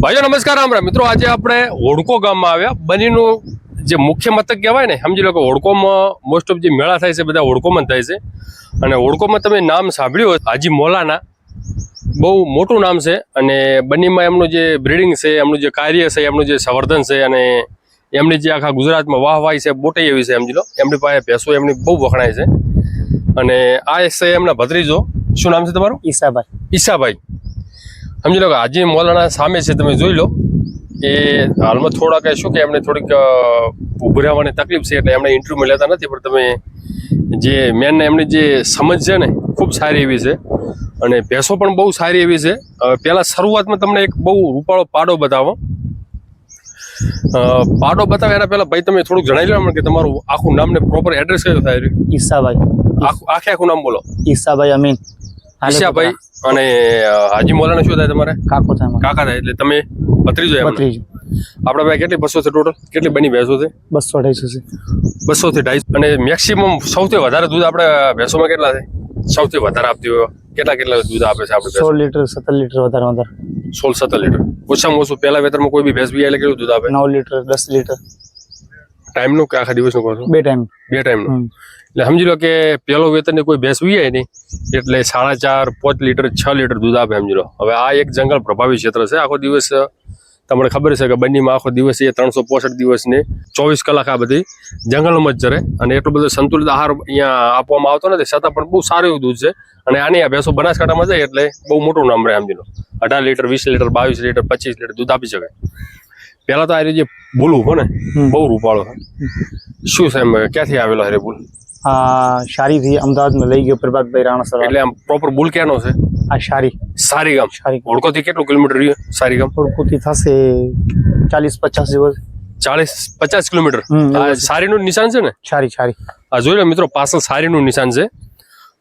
ભાઈઓ નમસ્કાર રામરામ મિત્રો આજે આપણે હોડકો ગામમાં આવ્યા. બનીનું જે મુખ્ય મથક કહેવાય ને સમજી લો કે હોડકોમાં મોસ્ટ ઓફ જે મેળા થાય છે બધા હોડકોમાં થાય છે. અને હોડકોમાં તમે નામ સાંભળ્યું હોય હાજી મોલાના. બહુ મોટું નામ છે અને બનીમાં એમનું જે બ્રિડિંગ છે એમનું જે કાર્ય છે એમનું જે સંવર્ધન છે અને એમની જે આખા ગુજરાતમાં વાહવાહી છે બોટાઈ એવી છે સમજી લો. એમની પાસે ભેંસો એમની બહુ વખણાય છે. અને આ છે એમના ભત્રીજો. શું નામ છે તમારું? ઈશાભાઈ ઈસાભાઈ. સમજી લો કે હાજી મોલાના સામે છે તમે જોઈ લો એ હાલમાં થોડાક શું કે એમને થોડીક ઊભું રહેવાની તકલીફ છે એટલે એમને ઇન્ટરવ્યૂ લેતા નથી પણ તમે જે મેન એમની જે સમજ છે ને ખૂબ સારી એવી છે. અને ભેંસો પણ બહુ સારી એવી છે. પહેલાં શરૂઆતમાં તમને એક બહુ રૂપાળો પાડો બતાવો. પાડો બતાવે એના પહેલા ભાઈ તમે થોડુંક જણાવી લો કે તમારું આખું નામ ને પ્રોપર એડ્રેસ કયું થાય? ઈસાભાઈ. આખું આખે આખું નામ બોલો. ઈસાભાઈ અમીન. ઈશાભાઈ અને હાજી મોલાના શું થાય તમારે? કાકો થાય કાકા થાય એટલે તમે પત્રીજો એમ પત્રીજો આપણા પાસે કેટલી બસો છે ટોટલ કેટલી બની ભેંસો છે? બસો અઢાઈસો છે. બસો થી અઢાઈસો અને મેક્સિમમ સૌથી વધારે દૂધ આપણે ભેંસોમાં કેટલા છે? સૌથી વધારે આપતી હોય કેટલા કેટલા દૂધ આપે છે આપણે સોળ લીટર સત્તર લીટર વધારે વધારે. સોળ સત્તર લીટર. ઓછામાં ઓછું પહેલા વેતરમાં કોઈ બી ભેંસ બી એટલે કેટલું દૂધ આપે? નવ લીટર દસ લીટર. ટાઈમનું કે આખા દિવસનું કહો છો? બે ટાઈમ. બે ટાઈમનું. એટલે સમજી લો કે પેલો વેતનની કોઈ ભેંસ વીએ નહીં એટલે સાડા ચાર પાંચ લીટર છ લીટર દૂધ આપે સમજી લો. હવે આ એક જંગલ પ્રભાવી ક્ષેત્ર છે. આખો દિવસ તમને ખબર છે કે બંનીમાં આખો દિવસ એ ત્રણસો પોસઠ દિવસની ચોવીસ કલાક આ બધી જંગલમાં જ ચરે. અને એટલો બધો સંતુલિત આહાર અહીંયા આપવામાં આવતો નથી. છતાં પણ બહુ સારું એવું દૂધ છે. અને આની આ ભેંસો બનાસકાંઠામાં જાય એટલે બહુ મોટું નામ રહે સમજી લો. અઢાર લીટર વીસ લીટર બાવીસ લીટર પચીસ લીટર દૂધ આપી શકાય. પહેલા તો આ રીતે જે બોલવું હોય ને બહુ રૂપાળો છે શું સાહેબ ક્યાંથી આવેલો હરે બુલ આ શારીથી અમદાવાદમાં લઈ ગયો પ્રભાતભાઈ રાણાસર. એટલે આમ પ્રોપર બુલ ક્યાંનો છે? આ શારી. સારી ગામ શારી. ઓળકોથી કેટલું કિલોમીટર રહ્યું સારી ગામ થોડુંકુથી થશે ચાલીસ પચાસ દિવસ ચાલીસ પચાસ કિલોમીટર? સારી નું સારીનું નિશાન છે ને? સારી સારી આ જોઈ લો મિત્રો પાછળ સારીનું નિશાન છે.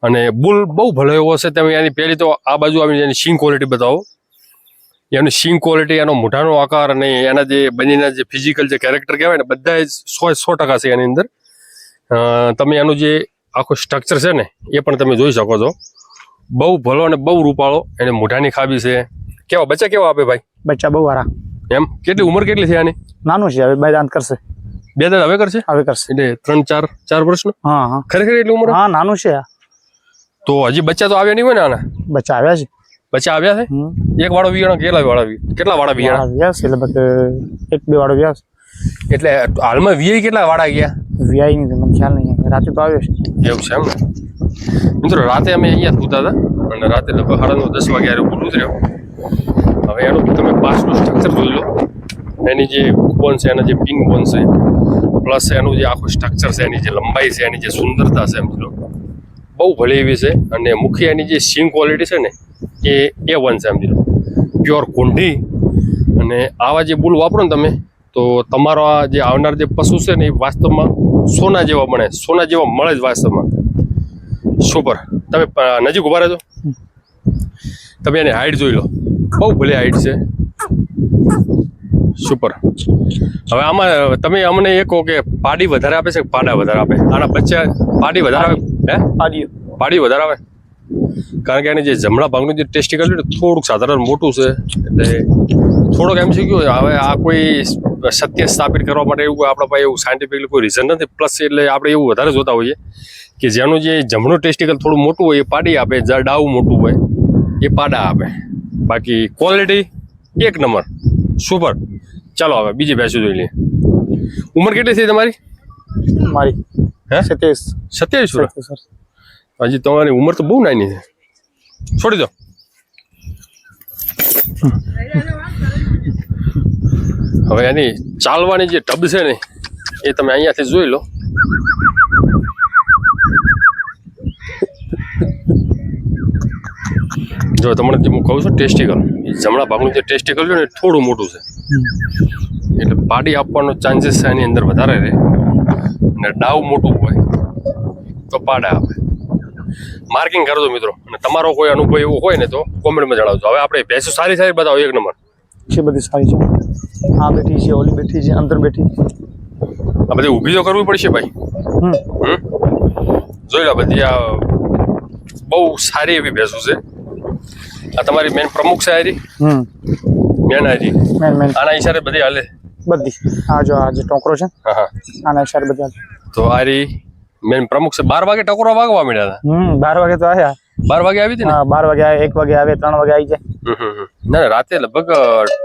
અને બુલ બહુ ભલે એવો છે તમે એની પહેલી તો આ બાજુ આવીને એની સિંગ ક્વોલિટી બતાવો. એની સિંગ ક્વોલિટી એનો મોઢાનો આકાર અને એના જે બંનેના જે ફિઝિકલ જે કેરેક્ટર કહેવાય ને બધા જ સો સો ટકા છે એની અંદર. તમે એનું જે આખું સ્ટ્રક્ચર છે ને એ પણ તમે જોઈ શકો છો. બહુ ભલો અને બહુ રૂપાળો એને મોઢાની ખાબી છે. કેવા બચ્ચા કેવા આપે ભાઈ? બચ્ચા બહુ સારા એમ? કેટલી ઉંમર કેટલી છે આની? નાનું છે હવે બે દાંત કરશે. બે દાંત હવે કરશે? હવે કરશે. એટલે ત્રણ ચાર ચાર વર્ષનો? હા હા. ખરેખર એટલી ઉંમર? હા નાનું છે. તો હજી બચ્ચા તો આવ્યા નહીં હોય ને આના? બચ્ચા આવ્યા છે. બચ્ચા આવ્યા છે? એક વાળો વિયાણો કેટલા વાળા કેટલા વાળા વિયાણા વ્યાસ એટલે બધે એક બે વાળો વ્યાસ એટલે હાલમાં વીઆઈ કેટલા વાળા ગયા? વીઆઈ નહીં મને ખ્યાલ નહીં રાતે તો આવ્યો છે. એવું છે એમ ને? મિત્રો રાતે અમે અહીંયા સૂતા હતા અને રાતે લગભગ સાડા દસ વાગે પૂરું થયો હવે એનું તમે પાસનું સ્ટ્રક્ચર જોઈ લો. એની જે બોન છે એના જે પિંગ બોન છે પ્લસ એનું જે આખું સ્ટ્રક્ચર છે એની જે લંબાઈ છે એની જે સુંદરતા છે એમ બહુ ભલી એવી છે અને મુખ્ય એની જે સિંગ ક્વોલિટી છે ને એ એ વન સમજી લો પ્યોર કુંઢી અને આવા જે બુલ વાપરો ને તમે તો તમારો આ જે આવનાર જે પશુ છે ને એ વાસ્તવમાં સોના જેવા બને સોના જેવા મળે જ વાસ્તવમાં. સુપર તમે નજીક ઊભા રહેજો. તમે એની હાઈટ જોઈ લો. બહુ ભલે હાઈટ છે. સુપર હવે આમાં તમે અમને એ કહો કે પાડી વધારે આપે છે કે પાડા વધારે આપે? આના બચ્ચા પાડી વધારે આવે હે? પાડી. પાડી વધારે આવે કારણ કે એને જે જમણા ભાગનું જે ટેસ્ટિકલ છે થોડુંક સાધારણ મોટું છે. એટલે થોડોક એમ શીખ્યું હવે આ કોઈ સત્ય સ્થાપિત કરવા માટે એવું આપણા પાસે એવું સાયન્ટિફિકલી કોઈ રીઝન નથી. પ્લસ એટલે આપણે એવું વધારે જોતા હોઈએ કે જેનું જે જમણું ટેસ્ટિકલ થોડું મોટું હોય એ પાડી આપે જ્યાં ડાવું મોટું હોય એ પાડા આપે. બાકી ક્વોલિટી એક નંબર. સુપર ચાલો હવે બીજી ભેંસો જોઈ લઈએ. ઉંમર કેટલી થઈ તમારી? મારી હે? સત્યાવીસ. સત્યાવીસ વર્ષ? સત્યાવીસ. હજી તમારી ઉંમર તો બહુ નાની છે. છોડી દો. હવે એની ચાલવાની જે ટબ છે ને, એ તમે અહીંયાથી જોઈ લો. જો તમને જે હું કહું છું ટેસ્ટિકલ જમણા ભાગનું જે ટેસ્ટિકલ છે ને થોડું મોટું છે. એટલે પાડી આપવાનો ચાન્સીસ એની અંદર વધારે રહે. અને ડાવ મોટું હોય તો પાડા આપે. માર્કિંગ કરજો મિત્રો. અને તમારો કોઈ અનુભવ એવો હોય ને તો કોમેન્ટમાં જણાવજો. હવે આપણે ભેંસો સારી સારી બતાવો એક નંબર. છે બધી સારી છે. આ બેઠી છે ઓલી બેઠી છે અંદર બેઠી આ બધી ઊભી તો કરવી પડશે ભાઈ. જોઈ લો બધી આ બહુ સારી એવી ભેંસો છે. આ તમારી મેન પ્રમુખ છે હારી હમ. મેન હારી આના ઈશારે બધી હાલે. બધી. આ જો આ જે ટોકરો છે હા હા. આના ઈશારે બધા તો આરી મેન પ્રમુખ છે બાર વાગે ટકોરો વાગવા મળ્યા હતા. હમ બાર વાગે તો આવ્યા બાર વાગે આવી હતી ને? બાર વાગે આવે એક વાગે આવે ત્રણ વાગે આવી જાય. હમ, હમ, હમ. ના રાતે લગભગ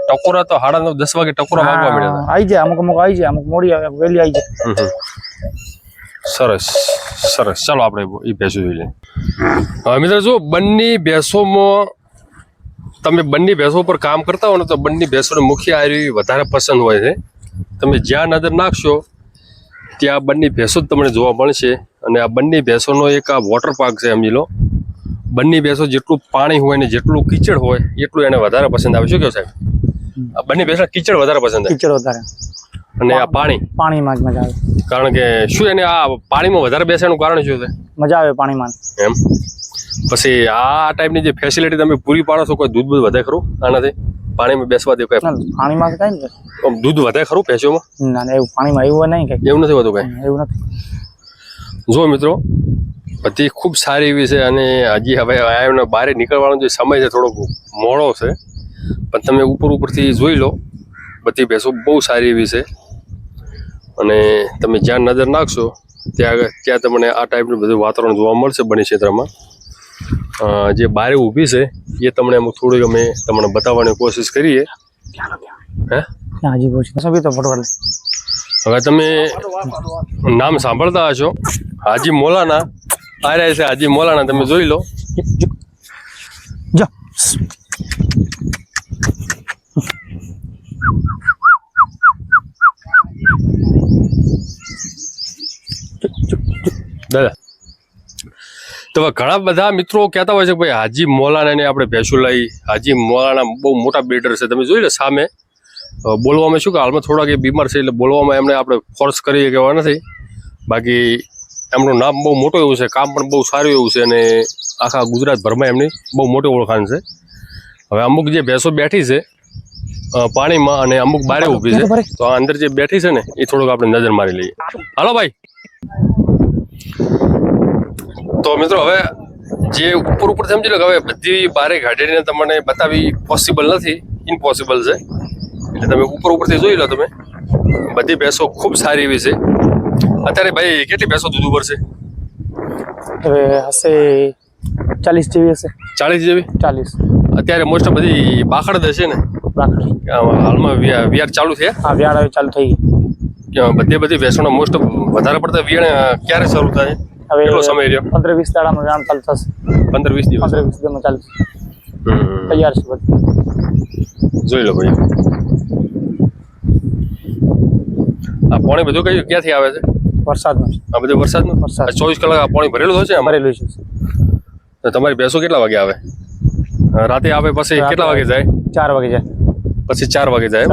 ટકોરા તો સાડા નવ દસ વાગે ટકોરા વાગવા મળ્યા હતા. આવી જાય અમુક અમુક આવી જાય અમુક મોડી આવે વહેલી આવી જાય. સરસ સરસ. ચાલો આપણે એ ભેંસો જોઈ લઈએ. હવે મિત્રો જો બંને ભેંસોમાં તમે બંને ભેંસો પર કામ કરતા હો ને તો બંને ભેંસોને મુખ્ય આયુર્વેદ વધારે પસંદ હોય છે. તમે જ્યાં નજર નાખશો ત્યાં બંને ભેંસો જ તમને જોવા મળશે. અને આ બંને ભેંસોનો એક આ વોટર પાર્ક છે સમજી લો. બંને ભેંસો જેટલું પાણી હોય ને જેટલું કીચડ હોય એટલું એને વધારે પસંદ આવે. શું કહો સાહેબ? આ બંને ભેંસો કીચડ વધારે પસંદ આવે. ટીચર વધારે. અને આ પાણી? પાણીમાં જ મજા આવે. કારણ કે શું એને આ પાણીમાં વધારે બેસવાનું કારણ શું છે? મજા આવે પાણીમાં. એમ? પછી આ ટાઈપની જે ફેસિલિટી તમે પૂરી પાડો છો કોઈ દૂધ બૂધ વધે ખરું આનાથી? પાણીમાં બેસવા દે કઈ પાણીમાં કઈ નહીં દૂધ વધે ખરું ભેંસોમાં ના એવું પાણીમાં એવું નહીં કઈ. એવું નથી હોતું કઈ? એવું નથી. જો મિત્રો બધી ખૂબ સારી એવી છે અને હજી હવે એમને બહાર નીકળવાનો જે સમય છે થોડોક મોડો છે. પણ તમે ઉપર ઉપરથી જોઈ લો બધી ભેંસો બહુ સારી એવી છે. અને તમે જ્યાં નજર નાખશો ત્યાં ત્યાં તમને આ ટાઈપનું બધું વાતાવરણ જોવા મળશે બની ક્ષેત્રમાં. જે બારે ઊભી છે, એ તમને અમુક થોડીક અમે તમને બતાવવાની કોશિશ કરીએ. હવે તમે નામ સાંભળતા હશો. હાજી મોલાના આ રહ્યા છે, હાજી મોલાના, તમે જોઈ લો. દાદા. તો ઘણા બધા મિત્રો કહેતા હોય છે કે ભાઈ હાજી મોલાનાને આપણે ભેંસું લઈ હાજી મોલાના બહુ મોટા બિલ્ડર છે. તમે જોઈ લો સામે? બોલવામાં શું કે હાલમાં થોડાક એ બીમાર છે એટલે બોલવામાં એમને આપણે ફોર્સ કરીએ કહેવા નથી. બાકી એમનું નામ બહુ મોટું એવું છે કામ પણ બહુ સારું એવું છે અને આખા ગુજરાતભરમાં એમની બહુ મોટી ઓળખાણ છે. હવે અમુક જે ભેંસો બેઠી છે પાણીમાં અને અમુક બારે ઊભી છે તો આ અંદર જે બેઠી છે ને એ થોડુંક આપણે નજર મારી લઈએ. હાલો ભાઈ. તો મિત્રો હવે જે ઉપર ઉપર સમજી લો કે હવે બધી બારે ગાડીને તમને બતાવી પોસિબલ નથી ઇમ્પોસિબલ છે. એટલે તમે ઉપર ઉપરથી જોઈ લો તમે. બધી ભેંસો ખૂબ સારી એવી છે. અત્યારે ભાઈ કેટલી ભેંસો દૂધ ઉપર છે? હવે હશે ચાલીસ જેવી હશે. ચાલીસ જેવી? ચાલીસ. અત્યારે મોસ્ટ બધી બાખડ હશે ને? હાલમાં વિયા વિયાર ચાલુ છે? હા હવે ચાલુ થઈ ગઈ. કે બધી બધી ભેંસોના મોસ્ટ વધારે પડતા વિયાણ ક્યારે શરૂ થાય? હવે કેટલો સમય રહ્યો? પંદર વીસ દાડામાં વ્યાણ ચાલુ થશે. પંદર વીસ દિવસ પંદર વીસ દિવસમાં ચાલુ તૈયાર છે બધું. જોઈ લો ભાઈ. આ પાણી બધું કયું ક્યાંથી આવે છે? વરસાદનું આ બધું વરસાદનું? વરસાદ. ચોવીસ કલાક આ પાણી ભરેલું હોય છે ભરેલું છે. તો તમારી ભેંસો કેટલા વાગે આવે? રાતે આવે પછી કેટલા વાગે જાય? ચાર વાગે જાય. પછી ચાર વાગે જાય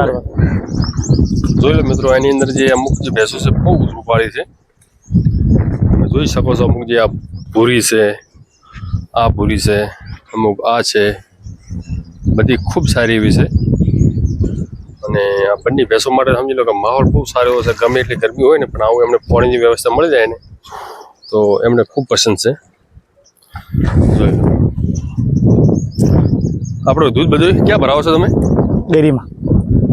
જોઈ લો મિત્રો એની અંદર જે અમુક જે ભેંસો છે બહુ રૂપાળી છે. જોઈ શકો છો અમુક જે આ ભૂરી છે આ ભૂરી છે અમુક આ છે બધી ખૂબ સારી એવી છે. અને આ બંને ભેંસો માટે સમજી લો કે માહોલ બહુ સારો છે ગમે એટલી ગરમી હોય ને પણ આવું એમને પાણીની વ્યવસ્થા મળી જાય ને તો એમને ખૂબ પસંદ છે. આપણું દૂધ બધું ક્યાં ભરાવો છો તમે? ડેરીમાં.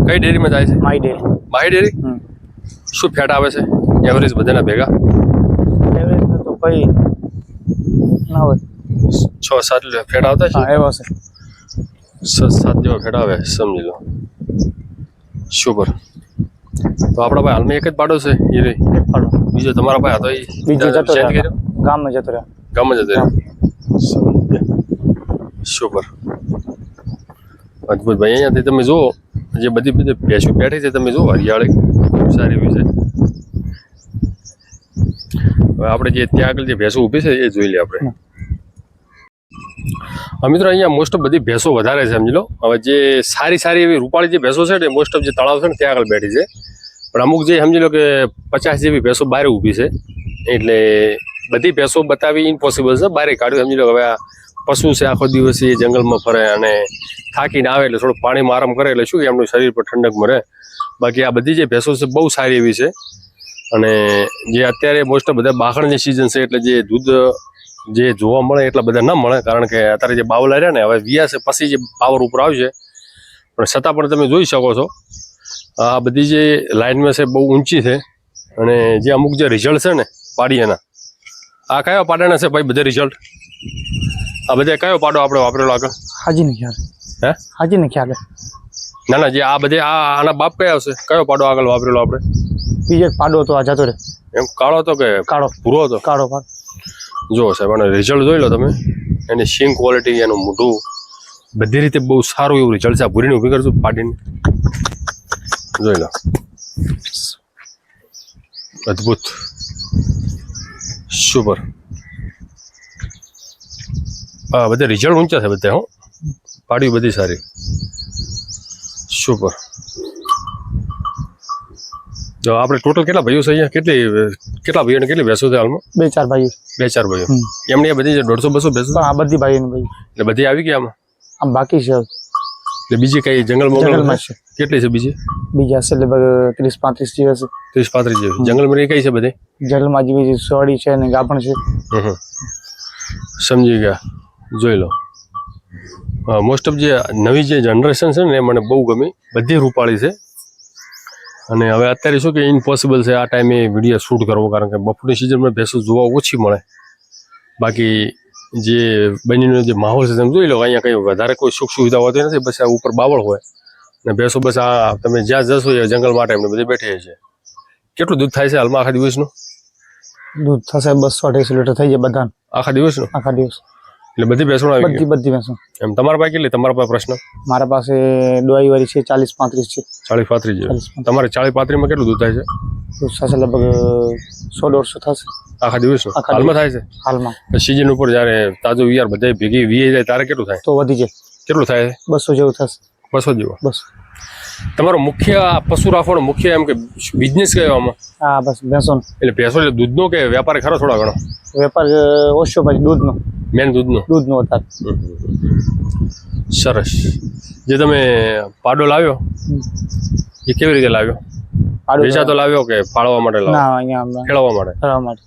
કઈ ડેરીમાં જાય છે? My dairy. My dairy? શું ફેટ આવે છે? એવરેજ બધાના ભેગા? એવરેજ કઈ ના હોય. છ સાત લે- ફેટ આવતા છે? એવો છે. છ સાત જેવા ફેટ આવે સમજી લો. શુભર તો આપણા ભાઈ હાલમાં એક જ પાડો છે એ રહી બીજો તમારા ભાઈ હતો એ? બીજો જતો રહ્યો. ગામમાં જતો રહ્યો. ગામમાં જ હતો શુભર અદભુત ભાઈ અહીંયાથી તમે જુઓ જે બધી બધી ભેંસો બેઠી છે તમે જુઓ હરિયાળી સારી એવી છે. હવે આપણે જે ત્યાં આગળ જે ભેંસો ઊભી છે, એ જોઈ લઈએ આપણે. મિત્રો, અહીંયા મોસ્ટ ઓફ બધી ભેંસો વધારે છે, સમજી લો. હવે જે સારી સારી એવી રૂપાળી જે ભેંસો છે ને મોસ્ટ ઓફ જે તળાવ છે ને, ત્યાં આગળ બેઠી છે. પણ અમુક જે સમજી લો કે પચાસ જેવી ભેંસો બહાર ઊભી છે, એટલે બધી ભેંસો બતાવી ઇમ્પોસિબલ છે. બારે કાઢ્યું, સમજી લો હવે આ પશુ છે, આખો દિવસ એ જંગલમાં ફરે અને થાકીને આવે એટલે થોડું પાણીમાં આરામ કરે એટલે શું કે એમનું શરીર પર ઠંડક મળે બાકી આ બધી જે ભેંસો છે, બહુ સારી એવી છે. અને જે અત્યારે મોસ્ટ બધા બાખણની સિઝન છે એટલે જે દૂધ જે જોવા મળે એટલા બધા ન મળે કારણ કે અત્યારે જે બાવલા રહ્યા ને હવે વિયા છે પછી જે પાવર ઉપર આવશે. પણ છતાં પણ તમે જોઈ શકો છો આ બધી જે લાઇનમાં છે બહુ ઊંચી છે. અને જે અમુક જે રિઝલ્ટ છે ને પાડીયાના આ કયા પાડાના છે ભાઈ બધા રિઝલ્ટ આ બધા કયો પાડો આપણે વાપરેલો આગળ? હાજી નહીં ખ્યાલ. હે? હાજી નહીં ખ્યાલ. ના ના જે આ બધે આ આના બાપ કયા આવશે કયો પાડો આગળ વાપરેલો આપણે? બીજો પાડો હતો આ જતો રે. એમ કાળો હતો કે કાળો. ભૂરો હતો? કાળો પાડો. જો સાહેબ આનો રિઝલ્ટ જોઈ લો તમે. એની સિંગ ક્વોલિટી એનું મોઢું બધી રીતે બહુ સારું એવું રિઝલ્ટ છે. આ ભૂરીને ઊભી કરશું પાડીને જોઈ લો. અદ્ભુત. સુપર હા બધા રિઝલ્ટ ઊંચા છે બધા હો. પાડ્યું બધી સારી. સુપર તો આપણે ટોટલ કેટલા ભાઈઓ છે અહીંયા? કેટલી કેટલા ભાઈઓ ને કેટલી ભેંસો છે હાલમાં? બે ચાર ભાઈઓ. બે ચાર ભાઈઓ. એમની બધી જે દોઢસો બસો ભેંસો આ બધી ભાઈઓ ભાઈ. એટલે બધી આવી ગઈ આમાં? આમ બાકી છે એટલે બીજી કઈ જંગલ જંગલમાં મોગલ છે. કેટલી છે બીજી? બીજા છે લગભગ ત્રીસ પાંત્રીસ જેવા છે. ત્રીસ પાંત્રીસ જેવી. જંગલમાં કઈ છે બધી? જંગલમાં જેવી સોડી છે ને ગાભણ છે. સમજી ગયા. જોઈ લો. મોસ્ટ ઓફ જે નવી જે જનરેશન છે ને એ મને બહુ ગમી. બધી રૂપાળી છે. અને હવે અત્યારે શું કે ઇમ્પોસિબલ છે આ ટાઈમે વીડિયો શૂટ કરવો કારણ કે બપોરની સિઝનમાં ભેંસો જોવા ઓછી મળે. બાકી જે બનીનો જે માહોલ છે તમે જોઈ લો અહીંયા કંઈ વધારે કોઈ સુખ સુવિધા હોતી નથી બસ આ ઉપર બાવળ હોય. ને ભેંસો બસ આ તમે જ્યાં જશો એ જંગલ માટે એમને બધી બેઠી છે. કેટલું દૂધ થાય છે હાલમાં આખા દિવસનું? દૂધ થશે બસો અઢીસો લીટર થઈ જાય બધા આખા દિવસનું? આખા દિવસ. એટલે બધી ભેંસોણ આવી બધી બધી ભેંસો. એમ તમારા પાસે કેટલી? તમારા પાસે પ્રશ્ન? મારા પાસે દોઈ વાળી છે ચાલીસ પાંત્રીસ છે. ચાલીસ પાંત્રીસ છે. તમારે ચાલીસ પાંત્રીસમાં કેટલું દૂધ થાય છે? દૂધ થશે લગભગ સો દોઢસો થશે. આખા દિવસ હાલમાં થાય છે? હાલમાં. સિઝન ઉપર જ્યારે તાજો વિયાર બધા ભેગી વીએ જાય ત્યારે કેટલું થાય? તો વધી જાય. કેટલું થાય? બસો જેવું થશે. બસો જેવું. બસ. તમારો મુખ્ય પશુ રાખવાનો મુખ્ય એમ કે બિઝનેસ કયો આમાં? હા બસ ભેંસો એટલે ભેંસો એટલે દૂધનો કે વેપાર ખરો થોડા ઘણો? વેપાર ઓછો પછી દૂધનો. મેન દૂધનો? દૂધનો વધારે સરસ. જે તમે પાડો લાવ્યો એ કેવી રીતે લાવ્યો? પાડું વેચાતો લાવ્યો. કે પાળવા માટે લાવ્યો? ના અહીંયા ખેડવા માટે? ખેડવા માટે.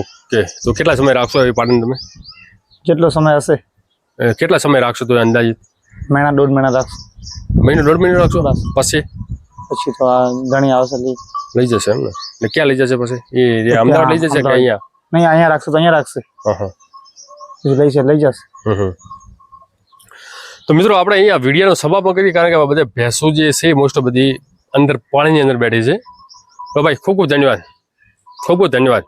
ઓકે. તો કેટલા સમય રાખશો એ પાડીને તમે? કેટલો સમય હશે. કેટલા સમય રાખશો તો અંદાજિત? મહિના દોઢ મહિના રાખશો. મહિનો દોઢ મહિનો રાખશો. પછી? પછી તો આ ઘણી આવશે લઈ લઈ જશે એમ ને એટલે ક્યાં લઈ જશે પછી? એ અમદાવાદ લઈ જશે કે અહીંયા? નહીં અહીંયા રાખશો તો અહીંયા રાખશે. હા હા. લઈ છે લઈ જશે. તો મિત્રો આપણે અહીંયા વિડીયાનો સમાપન કરીએ કારણ કે આ બધા ભેંસો જે છે મોસ્ટ બધી અંદર પાણીની અંદર બેઠી છે. તો ભાઈ ખૂબ ખૂબ ધન્યવાદ. ખૂબ ખૂબ ધન્યવાદ.